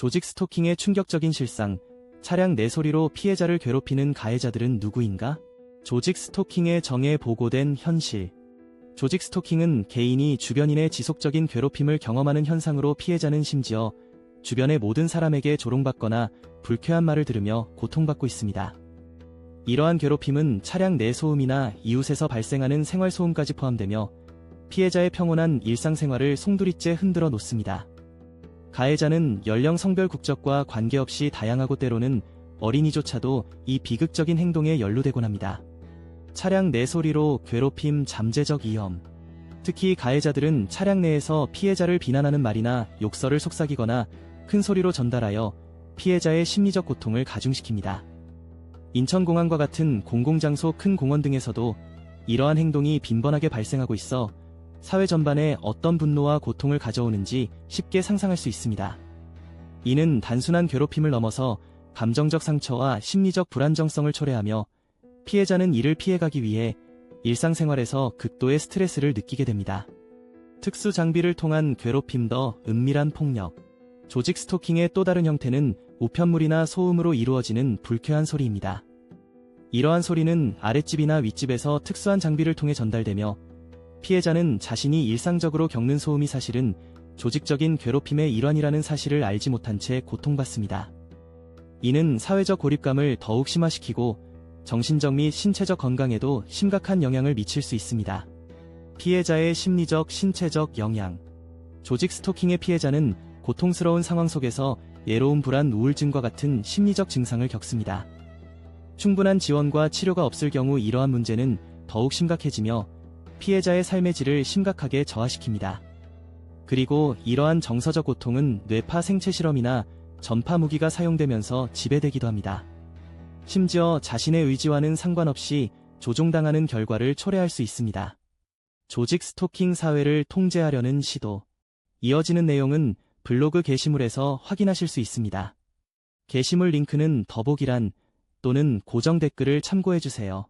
조직 스토킹의 충격적인 실상, 차량 내 소리로 피해자를 괴롭히는 가해자들은 누구인가? 조직 스토킹의 정에 보고된 현실. 조직 스토킹은 개인이 주변인의 지속적인 괴롭힘을 경험하는 현상으로 피해자는 심지어 주변의 모든 사람에게 조롱받거나 불쾌한 말을 들으며 고통받고 있습니다. 이러한 괴롭힘은 차량 내 소음이나 이웃에서 발생하는 생활 소음까지 포함되며 피해자의 평온한 일상생활을 송두리째 흔들어 놓습니다. 가해자는 연령 성별 국적과 관계없이 다양하고 때로는 어린이조차도 이 비극적인 행동에 연루되곤 합니다. 차량 내 소리로 괴롭힘 잠재적 위험. 특히 가해자들은 차량 내에서 피해자를 비난하는 말이나 욕설을 속삭이거나 큰 소리로 전달하여 피해자의 심리적 고통을 가중시킵니다. 인천공항과 같은 공공장소 큰 공원 등에서도 이러한 행동이 빈번하게 발생하고 있어 사회 전반에 어떤 분노와 고통을 가져오는지 쉽게 상상할 수 있습니다. 이는 단순한 괴롭힘을 넘어서 감정적 상처와 심리적 불안정성을 초래하며 피해자는 이를 피해가기 위해 일상생활에서 극도의 스트레스를 느끼게 됩니다. 특수 장비를 통한 괴롭힘 더 은밀한 폭력. 조직 스토킹의 또 다른 형태는 우편물이나 소음으로 이루어지는 불쾌한 소리입니다. 이러한 소리는 아랫집이나 윗집에서 특수한 장비를 통해 전달되며 피해자는 자신이 일상적으로 겪는 소음이 사실은 조직적인 괴롭힘의 일환이라는 사실을 알지 못한 채 고통받습니다. 이는 사회적 고립감을 더욱 심화시키고 정신적 및 신체적 건강에도 심각한 영향을 미칠 수 있습니다. 피해자의 심리적, 신체적 영향. 조직 스토킹의 피해자는 고통스러운 상황 속에서 예로운 불안, 우울증과 같은 심리적 증상을 겪습니다. 충분한 지원과 치료가 없을 경우 이러한 문제는 더욱 심각해지며 피해자의 삶의 질을 심각하게 저하시킵니다. 그리고 이러한 정서적 고통은 뇌파 생체 실험이나 전파 무기가 사용되면서 지배되기도 합니다. 심지어 자신의 의지와는 상관없이 조종당하는 결과를 초래할 수 있습니다. 조직 스토킹 사회를 통제하려는 시도. 이어지는 내용은 블로그 게시물에서 확인하실 수 있습니다. 게시물 링크는 더보기란 또는 고정 댓글을 참고해주세요.